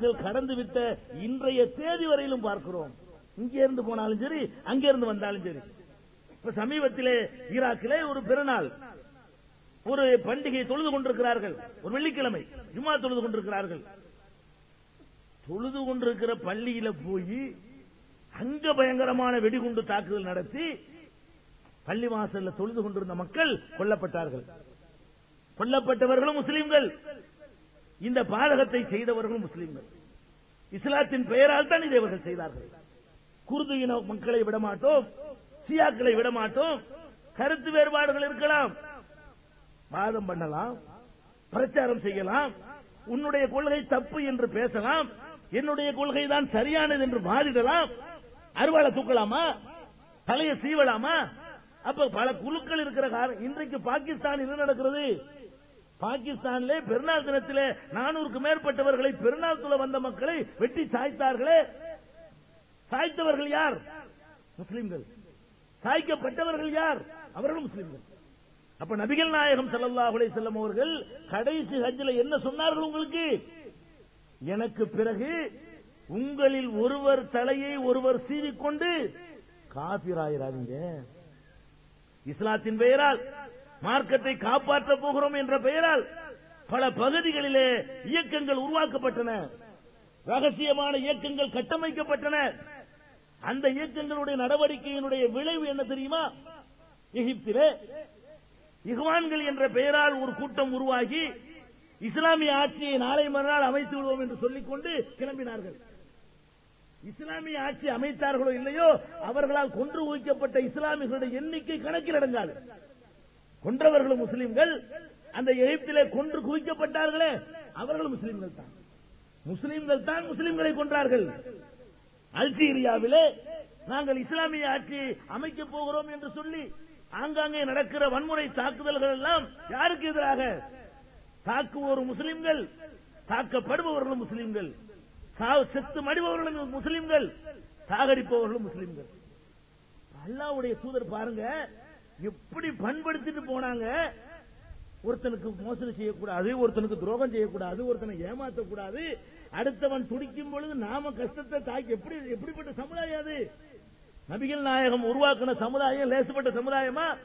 நாட்கள் கடந்து விட்ட இன்றைய தேதி வரையிலும் பார்க்கிறோம். இங்கே இருந்து போனாலும் சரி அங்கே இருந்து வந்தாலும் சரி. இப்ப சமீபத்திலே ஈராக்கிலே ஒரு பிறநாள் ஒரு பண்டிகை தொழுது கொண்டிருக்கிறார்கள். ஒரு வெள்ளிக்கிழமை ஜும்மா தொழுது கொண்டிருக்கிறார்கள். தொழுது கொண்டிருக்கிற பள்ளியில போய் அங்க பயங்கரமான வெடிகுண்டு தாக்குதல் நடத்தி பள்ளி வாசல்ல தொழுது கொண்டிருந்த மக்கள் கொல்லப்பட்டார்கள். கொல்லப்பட்டவர்களும் முஸ்லீம்கள். இந்த பாதகத்தை செய்தவர்களும் முஸ்லிம்கள். இஸ்லாத்தின் பெயரால் தான் இதை அவர்கள் செய்தார்கள். குர்து இன மக்களை விடமாட்டோம் சியாக்களை விடமாட்டோம் கருத்து வேறுபாடுகள் இருக்கலாம். வாதம் பண்ணலாம் பிரச்சாரம் செய்யலாம் உன்னுடைய கொள்கை தப்பு என்று பேசலாம் என்னுடைய கொள்கை தான் சரியானது என்று வாதிடலாம். அருவாளை தூக்கலாமா? தலையை சீவலாமா? அப்ப பல குழுக்கள் இருக்கிற காரணம் இன்றைக்கு பாகிஸ்தான் என்ன நடக்கிறது? பாகிஸ்தானிலே பெருநாள் தினத்திலே நானூறுக்கு மேற்பட்டவர்களை பெருநாள் துள வந்த மக்களை வெட்டி சாய்த்தார்களே. சாய்த்தவர்கள் யார்? முஸ்லிம்கள். சாய்க்கப்பட்டவர்கள் யார்? அவர்களும் முஸ்லிம்கள். அப்ப நபிகள் நாயகம் ஸல்லல்லாஹு அலைஹி அவர்கள் கடைசி ஹஜ்ல என்ன சொன்னார்கள் உங்களுக்கு? எனக்கு பிறகு உங்களில் ஒருவர் தலையை ஒருவர் சீவிக்கொண்டு காபிராயிராதீங்க. இஸ்லாத்தின் பெயரால் மார்க்கத்தை காப்பாற்ற போகிறோம் என்ற பெயரால் பல பகுதிகளிலே இயக்கங்கள் உருவாக்கப்பட்டன. ரகசியமான இயக்கங்கள் கட்டமைக்கப்பட்டன. அந்த இயக்கங்களுடைய நடவடிக்கையினுடைய விளைவு என்ன தெரியுமா? எகிப்திலே இஹ்வான்கள் என்ற பெயரால் ஒரு கூட்டம் உருவாகி இஸ்லாமிய ஆட்சியை நாளை மறுநாள் அமைத்து விடுவோம் என்று சொல்லிக்கொண்டு கிளம்பினார்கள். இஸ்லாமிய ஆட்சி அமைத்தார்களோ இல்லையோ அவர்களால் கொன்று குவிக்கப்பட்ட இஸ்லாமியர்களுடைய எண்ணிக்கை கணக்கில் அடங்காது. கொன்றவர்களும் முஸ்லிம்கள் அந்த எகிப்திலே கொன்று குவிக்கப்பட்டார்களே அவர்களும் முஸ்லிம்கள் தான். முஸ்லிம்கள் தான் முஸ்லிம்களை கொன்றார்கள். அல்ஜீரியாவிலே நாங்கள் இஸ்லாமிய ஆட்சியை அமைக்கப் போகிறோம் என்று சொல்லி ஆங்காங்கே நடக்கிற வன்முறை தாக்குதல்கள் எல்லாம் யாருக்கு எதிராக? தாக்குவோர் முஸ்லிம்கள் தாக்கப்படுபவர்களும் முஸ்லிம்கள் சா- செத்து மடிபவர்களும் முஸ்லிம்கள் சாகடிப்பவர்களும் முஸ்லிம்கள். அல்லாவுடைய தூதர் பாருங்க எப்படி பண்படுத்திட்டு போனாங்க? ஒருத்தனுக்கு மோசடி செய்யக்கூடாது ஒருத்தனுக்கு துரோகம் செய்யக்கூடாது ஒருத்தனை ஏமாற்றக்கூடாது அடுத்தவன் துடிக்கும் பொழுது நாம கஷ்டத்தை தாக்கி எப்படி எப்படிப்பட்ட சமுதாயம் அது? நபிகள் நாயகம் உருவாக்கின சமுதாயம் லேசுப்பட்ட சமுதாயமா?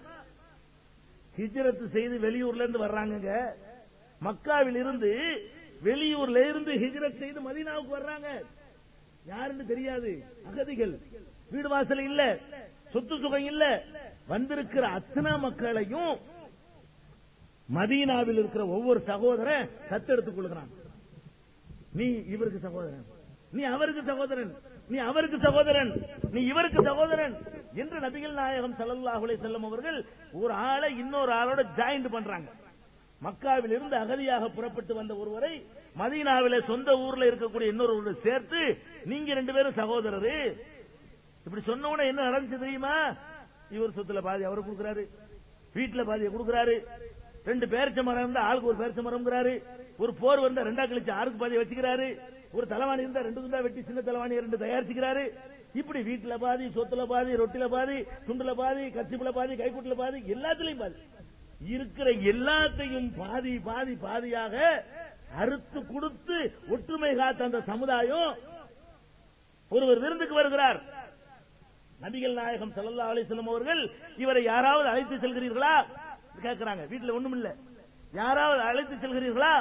ஹிஜரத்து செய்து வெளியூர்ல இருந்து வர்றாங்க மக்காவில் இருந்து வெளியூர்ல இருந்து ஹிஜரத் செய்து மதீனாவுக்கு வர்றாங்க. யாருன்னு தெரியாது? அகதிகள். வீடு வாசல் இல்ல. சொத்து சுகம் இல்ல. வந்திருக்கிற அத்தனை மக்களையும் மதீனாவில் இருக்கிற ஒவ்வொரு சகோதரன் தத்தெடுத்துக் கொள்கிறான். நீ இவருக்கு சகோதரன். நீ அவருக்கு சகோதரன். நீ அவருக்கு சகோதரன். நீ இவருக்கு சகோதரன். என்று நபிகள் நாயகம் சல்லாஹுலே செல்லும் அவர்கள் ஒரு ஆளை இன்னொரு ஆளோட ஜாயிண்ட் பண்றாங்க. மக்காவில் இருந்து அகதியாக புறப்பட்டு வந்த ஒருவரை மதீனாவில சொந்த ஊர்ல இருக்கக்கூடிய இன்னொரு சேர்த்து நீங்க ரெண்டு பேரும் சகோதரரு. இப்படி சொன்ன உடனே என்ன நடந்துச்சு தெரியுமா? இவர் சொத்துல பாதி அவர் கொடுக்கிறாரு. வீட்டுல பாதியை கொடுக்கிறாரு. ரெண்டு பேரிச்ச மரம் இருந்தா ஆளுக்கு ஒரு பேரிச்ச மரம்ங்கிறாரு. ஒரு போர் வந்தா ரெண்டா கழிச்சு ஆறுக்கு பாதியை வச்சுக்கிறாரு. ஒரு தலைவாணி இருந்தா ரெண்டு துண்டா வெட்டி சின்ன தலைவாணி ரெண்டு தயாரிச்சுக்கிறாரு. இப்படி வீட்டுல பாதி சொத்துல பாதி ரொட்டில பாதி துண்டுல பாதி கச்சிப்புல பாதி கைக்குட்டுல பாதி எல்லாத்துலயும் பாதி. இருக்கிற எல்லாத்தையும் பாதி பாதி பாதியாக அறுத்து கொடுத்து ஒற்றுமை காத்த அந்த சமுதாயம் ஒருவர் விருந்துக்கு வருகிறார். நபிகள் நாயகம் ஸல்லல்லாஹு அலைஹி அவர்கள் இவரை யாராவது அழைத்து செல்கிறீர்களா? கேட்கிறாங்க வீட்டுல ஒண்ணும் இல்ல யாராவது அழைத்து செல்கிறீர்களா?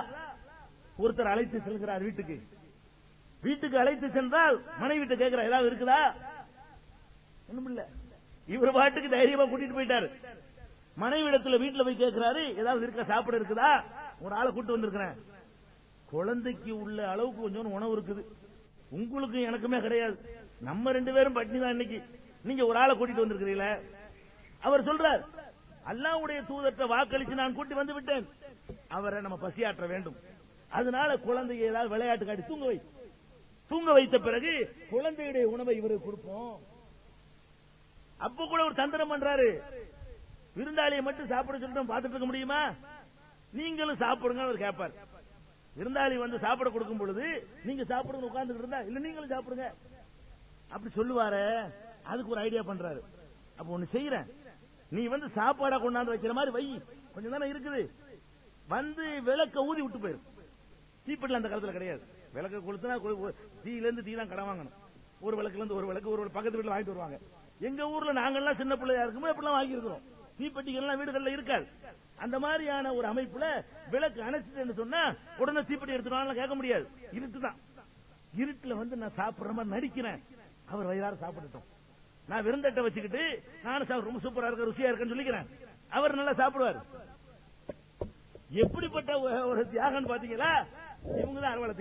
ஒருத்தர் அழைத்து செல்கிறார் வீட்டுக்கு. வீட்டுக்கு அழைத்து சென்றால் மனைவி வீட்டு கேட்கிறார் ஏதாவது இருக்குதா? ஒண்ணும் இல்ல இவர் பாட்டுக்கு தைரியமா கூட்டிட்டு போயிட்டாரு. மனைவி இடத்துல வீட்டுல போய் கேட்கிறாரு ஏதாவது இருக்க? சாப்பிட இருக்குதா? ஒரு ஆளை கூட்டு வந்திருக்கிறேன். குழந்தைக்கு உள்ள அளவுக்கு கொஞ்சம் உணவு இருக்குது. உங்களுக்கும் எனக்குமே கிடையாது. நம்ம ரெண்டு பேரும் பட்னி தான் இன்னைக்கு. நீங்க ஒரு ஆளை கூட்டிட்டு வந்திருக்கிறீங்களே? அவர் சொல்றார் அல்லாவுடைய தூதர்ட்ட வாக்களிச்சு நான் கூட்டி வந்து விட்டேன். அவரை நம்ம பசியாற்ற வேண்டும். அதனால குழந்தைய ஏதாவது விளையாட்டு காட்டி தூங்க வை. தூங்க வைத்த பிறகு குழந்தையுடைய உணவை இவருக்கு கொடுப்போம். அப்ப கூட ஒரு தந்திரம் பண்றாரு. விருந்தாளியை மட்டும் சாப்பிட சொல்லிட்டு பார்த்துட்டு இருக்க முடியுமா? நீங்களும் சாப்பிடுங்க அவர் கேட்பார். விருந்தாளி வந்து சாப்பிட கொடுக்கும் பொழுது நீங்க சாப்பிடுங்க உட்கார்ந்துட்டு இருந்தா இல்ல நீங்களும் சாப்பிடுங்க. அப்படி சொல்லுவாரு. அதுக்கு ஒரு ஐடியா பண்றாரு. அப்ப ஒண்ணு செய்யறேன். நீ வந்து சாப்பாடா கொண்டாந்து வைக்கிற மாதிரி வை. கொஞ்சம் தானே இருக்குது. வந்து விளக்க ஊதி விட்டு போயிரு. தீப்பெட்டில் அந்த காலத்துல கிடையாது. விளக்க கொளுத்துனா தீல இருந்து தீ தான் கடன் வாங்கணும். ஒரு விளக்குல இருந்து ஒரு விளக்கு ஒரு பக்கத்து வீட்டுல வாங்கிட்டு வருவாங்க. எங்க ஊர்ல நாங்கெல்லாம் சின்ன பிள்ளையா இருக்கும்போது அப்படிலாம் வாங்கியிருக்கிறோம். தீப்பெட்டிகள்லாம் வீடுகள்ல இருக்காது. அந்த மாதிரியான ஒரு அமைப்புல விளக்கு அணைச்சிட்டு சொன்னா உடனே தீப்பெட்டி எடுத்துட்டு கேட்க முடியாது. இருட்டு தான் இருட்டுல வந்து நான் சாப்பிடுற மாதிரி நடிக்கிறேன். அவர் வயிறார சாப்பிட்டுட்டோம் நான் விருந்தட்டை வச்சுக்கிட்டு நானும் ரொம்ப சூப்பரா இருக்க ருசியா இருக்கேன்னு சொல்லிக்கிறேன். அவர் நல்லா சாப்பிடுவார். எப்படிப்பட்ட ஒரு- தியாகம் பாத்தீங்களா இவங்க தான் அறுவலை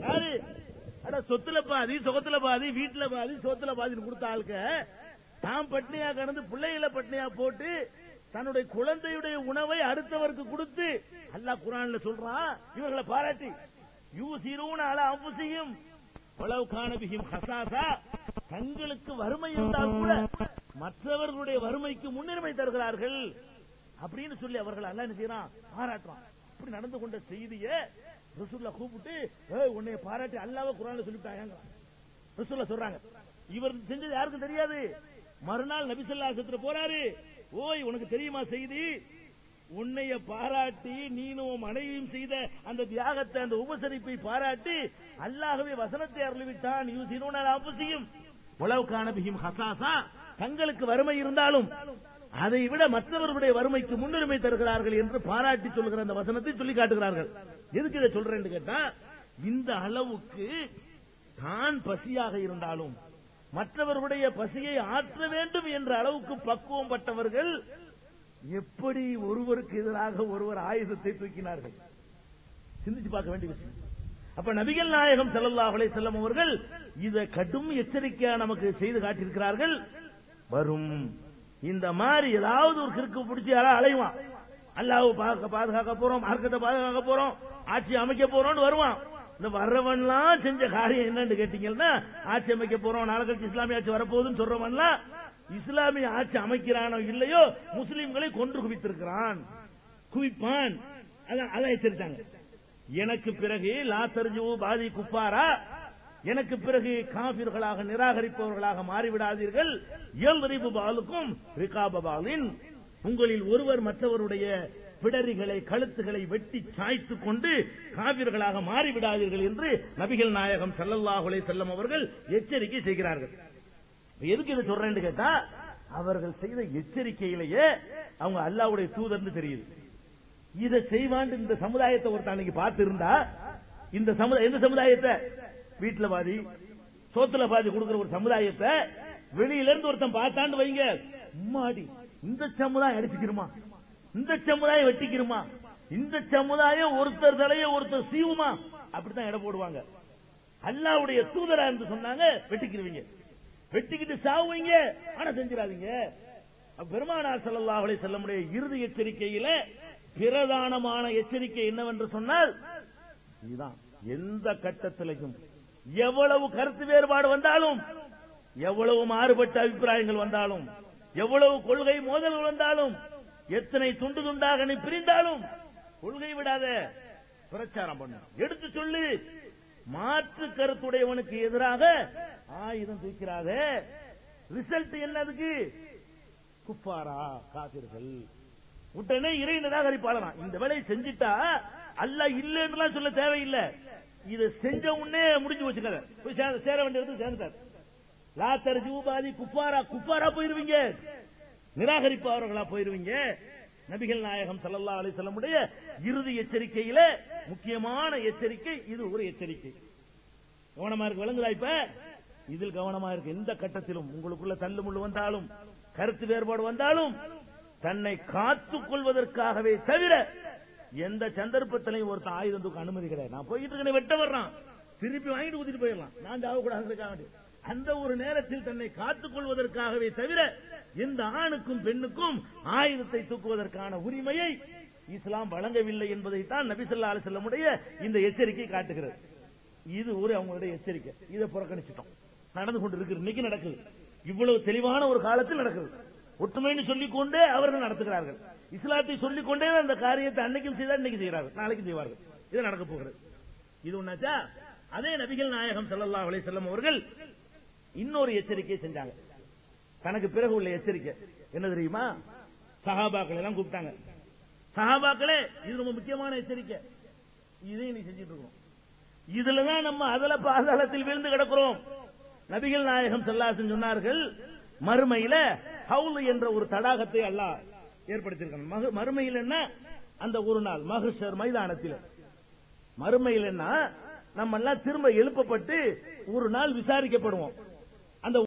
யாரு? அட சொத்துல பாதி சுகத்துல பாதி வீட்டுல பாதி சொத்துல பாதின்னு கொடுத்த ஆளுக்க தான் பட்னியா கடந்து பிள்ளைகளை பட்னியா போட்டு தன்னுடைய குழந்தையுடைய உணவை அடுத்தவருக்கு கொடுத்து அல்லாஹ் குரான்ல சொல்றான் இவர்களை பாராட்டி. யூ சீரூன அல அம்புசியும் உளவு காணபியும் ஹசாசா. தங்களுக்கு வறுமை இருந்தால் கூட மற்றவர்களுடைய வறுமைக்கு முன்னுரிமை தருகிறார்கள் அப்படின்னு சொல்லி அவர்கள் அல்ல என்ன செய்யறான்? பாராட்டுறான். இப்படி நடந்து கொண்ட செய்திய ரசூல்லா கூப்பிட்டு உன்னை பாராட்டி அல்லாஹ் குரான் சொல்லிட்டாங்க ரசூல்லா சொல்றாங்க. இவர் செஞ்சது யாருக்கும் தெரியாது. மறுநாள் நபிசல்லாசத்துல போறாரு. ஓய் உனக்கு தெரியுமா செய்தி? உன்னைய பாராட்டி நீனும் உன் மனைவியும் செய்த அந்த தியாகத்தை அந்த உபசரிப்பை பாராட்டி அல்லாகவே வசனத்தை அருளிவிட்டான். யூசினூன அபுசியும் உளவுக்கான பிஹிம் ஹசாசா தங்களுக்கு வறுமை இருந்தாலும் அதை விட மற்றவர்களுடைய வறுமைக்கு முன்னுரிமை தருகிறார்கள் என்று பாராட்டி சொல்கிற அந்த வசனத்தை சொல்லி காட்டுகிறார்கள். எதுக்கு இதை சொல்றேன்னு கேட்டா இந்த அளவுக்கு தான் பசியாக இருந்தாலும் மற்றவர்களுடைய பசியை ஆற்ற வேண்டும் என்ற அளவுக்கு பக்குவம் பட்டவர்கள் எப்படி ஒருவருக்கு எதிராக ஒருவர் ஆயுதத்தை தூக்கினார்கள்? சிந்திச்சு பார்க்க வேண்டிய விஷயம். அப்ப நபிகள் நாயகம் செல்லல்லா அலை செல்லம் அவர்கள் இத கடும் எச்சரிக்கையா நமக்கு செய்து காட்டியிருக்கிறார்கள். வரும். இந்த மாதிரி ஏதாவது ஒரு கிறுக்கு பிடிச்சி யாராவது அலைவான் அல்லாஹ் பாக்க பாதுகாக்க போறோம் மார்க்கத்தை பாதுகாக்க போறோம் ஆட்சி அமைக்க போறோம்னு வருவான். இந்த வர்றவன்லாம் செஞ்ச காரியம் என்னன்னு கேட்டீங்கன்னா ஆட்சி அமைக்க போறோம் நாளை கழிச்சு இஸ்லாமிய ஆட்சி வரப்போகுதுன்னு சொல்றவன்லாம் இஸ்லாமிய ஆட்சி அமைக்கிறானோ இல்லையோ முஸ்லீம்களை கொன்று குவித்திருக்கிறான். குவிப்பான். அதான் அதான் எச்சரித்தாங்க எனக்கு பிறகு லா தர்ஜு பாதி குப்பாரா எனக்கு பிறகு காபிர்களாக நிராகரிப்பவர்களாக மாறிவிடாதீர்கள். இயல்பறிவு பாலுக்கும் ரிகாபபாலின் உங்களில் ஒருவர் மற்றவருடைய பிடரிகளை கழுத்துகளை வெட்டி சாய்த்து கொண்டு காவிர்களாக மாறிவிடாதீர்கள் என்று நபிகள் நாயகம் சல்லல்லாஹுலே செல்லம் அவர்கள் எச்சரிக்கை செய்கிறார்கள். எதுக்கு இதை சொல்றேன்னு கேட்டா அவர்கள் செய்த எச்சரிக்கையிலேயே அவங்க அல்லாஹ்வுடைய தூதர்னு தெரியுது. இதை செய்வான் இந்த சமுதாயத்தை ஒருத்தன் அன்னைக்கு பார்த்து இருந்தா இந்த சமுதாய எந்த சமுதாயத்தை? வீட்டுல பாதி சோத்துல பாதி கொடுக்கிற ஒரு சமுதாயத்தை வெளியில இருந்து ஒருத்தன் பார்த்தாண்டு வைங்க. உம்மாடி இந்த சமுதாயம் அடிச்சுக்கிருமா? இந்த சமுதாயம் வெட்டிக்கிருமா? இந்த சமுதாயம் ஒருத்தர் தலைய ஒருத்தர் சீவுமா? அப்படித்தான் எடை போடுவாங்க. அல்லாவுடைய தூதரா என்று சொன்னாங்க வெட்டிக்கிருவீங்க. வெட்டிக்கிட்டு சாவுவீங்க ஆனா செஞ்சிடாதீங்க. பெருமானார் ஸல்லல்லாஹு செல்ல முடிய இறுதி எச்சரிக்கையில பிரதானமான எச்சரிக்கை என்னவென்று சொன்னால் இதுதான். எந்த கட்டத்திலையும் எவ்வளவு கருத்து வேறுபாடு வந்தாலும் எவ்வளவு மாறுபட்ட அபிப்பிராயங்கள் வந்தாலும் எவ்வளவு கொள்கை மோதல்கள் வந்தாலும் எத்தனை துண்டு துண்டாக நீ பிரிந்தாலும் கொள்கை விடாத பிரச்சாரம் பண்ணு. எடுத்து சொல்லு. மாற்று கருத்துடையவனுக்கு எதிராக ஆயுதம் தூக்கிறாத. ரிசல்ட் என்னதுக்கு? குப்பாரா காத்திர்கள் உடனே இறை நிராகரிப்பாளனா? இந்த வேலையை செஞ்சிட்டா அல்ல இல்லைன்னு சொல்ல தேவையில்லை. இதை செஞ்ச உடனே முடிஞ்சு வச்சுக்கத போய் சேர சேர வேண்டிய இடத்துக்கு சேர்ந்தார் லாத்தர் ஜூபாதி குப்பாரா குப்பாரா போயிருவீங்க. நிராகரிப்பவர்களா போயிருவீங்க. நபிகள் நாயகம் ஸல்லல்லாஹு அலி சொல்லமுடைய இறுதி எச்சரிக்கையில முக்கியமான எச்சரிக்கை இது ஒரு எச்சரிக்கை. கவனமா இருக்கு விளங்குதா இப்ப? இதில் கவனமா இருக்கு. எந்த கட்டத்திலும் உங்களுக்குள்ள தள்ளுமுள்ளு வந்தாலும் கருத்து வேறுபாடு வந்தாலும் தன்னை காத்துக் கொள்வதற்காகவே தவிர எந்த சந்தர்ப்பத்திலையும் ஒருத்தன் ஆயுதம் தூக்க அனுமதி கிடையாது. நான் போயிட்டு இருக்கேன் வெட்ட வர்றான். திருப்பி வாங்கிட்டு ஊத்திட்டு போயிடலாம். நான் சாகக்கூடாதுக்காக அந்த ஒரு நேரத்தில் தன்னை காத்துக் கொள்வதற்காகவே தவிர எந்த ஆணுக்கும் பெண்ணுக்கும் ஆயுதத்தை தூக்குவதற்கான உரிமையை இஸ்லாம் வழங்கவில்லை என்பதைத்தான் நபிசல்லா அலிசல்லமுடைய இந்த எச்சரிக்கை காட்டுகிறது. இது ஒரு அவங்களுடைய எச்சரிக்கை. இதை புறக்கணிச்சிட்டோம். நடந்து கொண்டு இருக்கு இன்னைக்கு நடக்குது. இவ்வளவு தெளிவான ஒரு காலத்தில் நடக்குது. ஒற்றுமைன்னு சொல்லிக் கொண்டே அவர்கள் நடத்துகிறார்கள். இஸ்லாத்தை சொல்லிக்கொண்டே அந்த காரியத்தை அன்னைக்கும் செய்தார் இன்னைக்கு செய்கிறார்கள். நாளைக்கு செய்வார்கள். இது நடக்க போகிறது. இது ஒன்னாச்சா அதே நபிகள் நாயகம் செல்லல்லா அலை செல்லம் அவர்கள் இன்னொரு எச்சரிக்கையை செஞ்சாங்க. தனக்கு பிறகு உள்ள எச்சரிக்கை. என்ன தெரியுமா? சஹாபாக்கள் எல்லாம் கூப்பிட்டாங்க. சஹாபாக்களே இது ரொம்ப முக்கியமான எச்சரிக்கை. இதையும் நீ செஞ்சுட்டு இதுல இதுலதான் நம்ம அதல பாதாளத்தில் விழுந்து கிடக்கிறோம். நபிகள் நாயகம் செல்லாசன் சொன்னார்கள் மறுமையில ஹவுல் என்ற ஒரு தடாகத்தை அல்லாஹ் ஏற்படுத்தியிருக்காங்க மறுமையில் என்ன? அந்த ஒரு நாள் மகிஷர் மைதானத்தில். மறுமையில் என்ன? நம்ம எல்லாம் திரும்ப எழுப்பப்பட்டு ஒரு நாள் விசாரிக்கப்படுவோம். அந்த